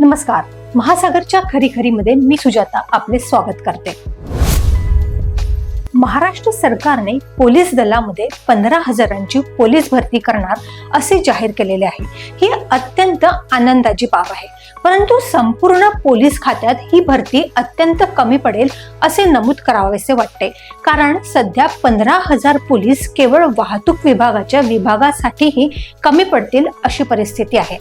नमस्कार. महासागरच्या खरी मध्ये मी सुजाता आपले स्वागत करते. महाराष्ट्र सरकारने पोलीस दलामध्ये पंधरा हजारांची पोलीस भरती करणार असे जाहीर केलेले आहे. ही अत्यंत आनंदाची बाब आहे. परंतु संपूर्ण पोलीस खात्यात ही भरती अत्यंत कमी पडेल असे नमूद करावेसे वाटते. कारण सध्या पंधरा हजार पोलीस केवळ वाहतूक विभागाच्या विभागासाठीही कमी पडतील अशी परिस्थिती आहे.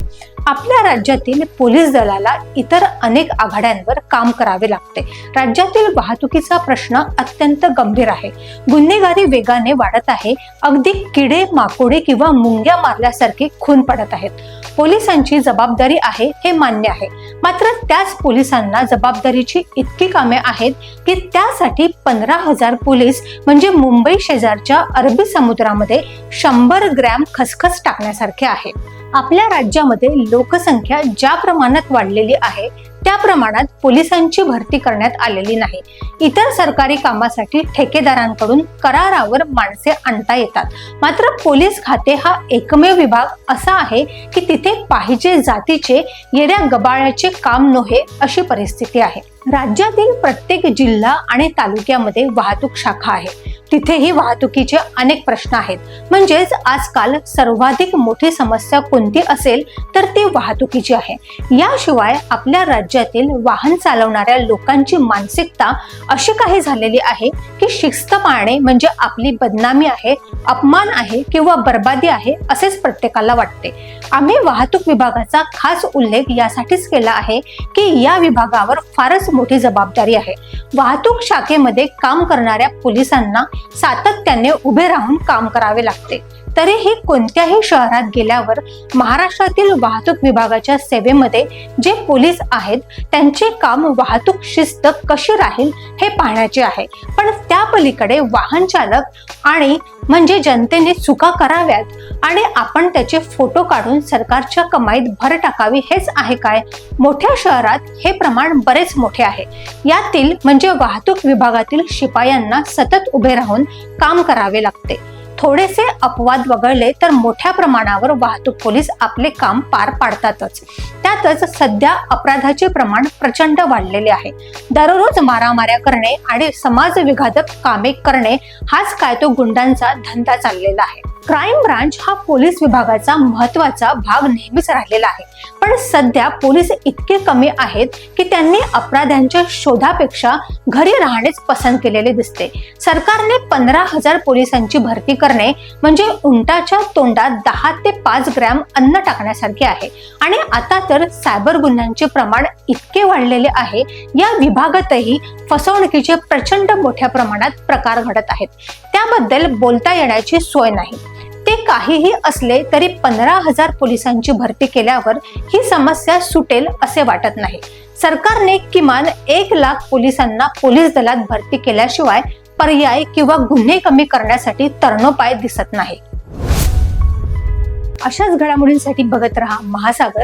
आपल्या राज्यातील पोलीस दलाला इतर अनेक आघाड्यांवर काम करावे लागते. राज्यातील वाहतुकीचा प्रश्न अत्यंत गंभीर आहे. गुन्हेगारी वेगाने वाढत आहे. अगदी किडे माकोडे किंवा मुंग्या मारल्यासारखे खून पडत आहेत. पोलिसांची जबाबदारी आहे हे मान्य आहे. मात्र त्याच पोलिसांना जबाबदारीची इतकी कामे आहेत की त्यासाठी पंधरा हजार पोलीस म्हणजे मुंबई शेजारच्या अरबी समुद्रामध्ये शंभर ग्रॅम खसखस टाकण्यासारखे आहे. आपल्या राज्यामध्ये लोकसंख्या ज्या प्रमाणात वाढलेली आहे त्या प्रमाणात पोलिसांची भरती करण्यात आलेली नाही. इतर सरकारी कामासाठी ठेकेदारांकडून करारावर माणसे आणता येतात. मात्र पोलीस खाते हा एकमेव विभाग असा आहे की तिथे पाहिजे जातीचे येऱ्या गबाळ्याचे काम नोहे अशी परिस्थिती आहे. राज्यातील प्रत्येक जिल्हा आणि तालुक्यामध्ये वाहतूक शाखा आहे. तिथेही वाहतुकीचे अनेक प्रश्न आहेत. म्हणजेच आजकाल सर्वाधिक मोठी समस्या कोणती असेल तर ती वाहतुकीची आहे. याशिवाय आपल्या राज्यातील वाहन चालवणाऱ्या लोकांची मानसिकता अशी काही झालेली आहे की शिस्त पाळणे म्हणजे आपली बदनामी आहे अपमान आहे किंवा बर्बादी आहे असेच प्रत्येकाला वाटते. आम्ही वाहतूक विभागाचा खास उल्लेख यासाठीच केला आहे की या विभागावर फारच मोठी जबाबदारी आहे. वाहतूक शाखेमध्ये काम करणाऱ्या पोलिसांना सातत्याने उभे राहून काम करावे लागते. तरीही कोणत्याही शहरात गेल्यावर महाराष्ट्रातील वाहतूक विभागाच्या सेवेमध्ये जे पोलीस आहेत त्यांचे काम वाहतूक शिस्त कशी राहील हे पाहण्याचे आहे. पण त्या पलीकडे वाहन चालक आणि म्हणजे जनतेने चुका कराव्यात आणि आपण त्याचे फोटो काढून सरकारच्या कमाईत भर टाकावी हेच आहे काय? मोठ्या शहरात हे प्रमाण बरेच मोठे आहे. यातील म्हणजे वाहतूक विभागातील शिपायांना सतत उभे राहून काम करावे लागते. थोडेसे अपवाद वगळले तर मोठ्या प्रमाणावर वाहतूक पोलीस आपले काम पार पाडतातच. त्यातच सध्या अपराधाचे प्रमाण प्रचंड वाढलेले आहे. दररोज मारामाऱ्या करणे आणि समाज विघातक कामे करणे हाच काय तो गुंडांचा धंदा चाललेला आहे. क्राईम ब्रांच हा पोलीस विभागाचा महत्त्वाचा भाग नेहमीच राहिलेला आहे. पण सध्या पोलीस इतके कमी आहेत की त्यांनी अपराध्यांच्या शोधापेक्षा घरी राहणेच पसंत केलेले दिसते. सरकारने पंधरा हजार पोलिसांची भरती करणे म्हणजे उंटाच्या तोंडात दहा ते पाच ग्रॅम अन्न टाकण्यासारखे आहे. आणि आता तर तर सायबर गुन्ह्यांचे प्रमाण इतके वाढलेले आहे. या विभागातही फसवणुकीचे प्रचंड मोठ्या प्रमाणात प्रकार घडत आहेत. त्याबद्दल बोलता येण्याची सोय नाही. ते काहीही असले तरी पंधरा हजार पोलिसांची भरती केल्यावर ही समस्या सुटेल असे वाटत नाही. सरकारने किमान एक लाख पोलिसांना पोलीस दलात भरती केल्याशिवाय पर्याय किंवा गुन्हे कमी करण्यासाठी तरणोपाय दिसत नाही. अशाच घडामोडींसाठी बघत रहा महासागर.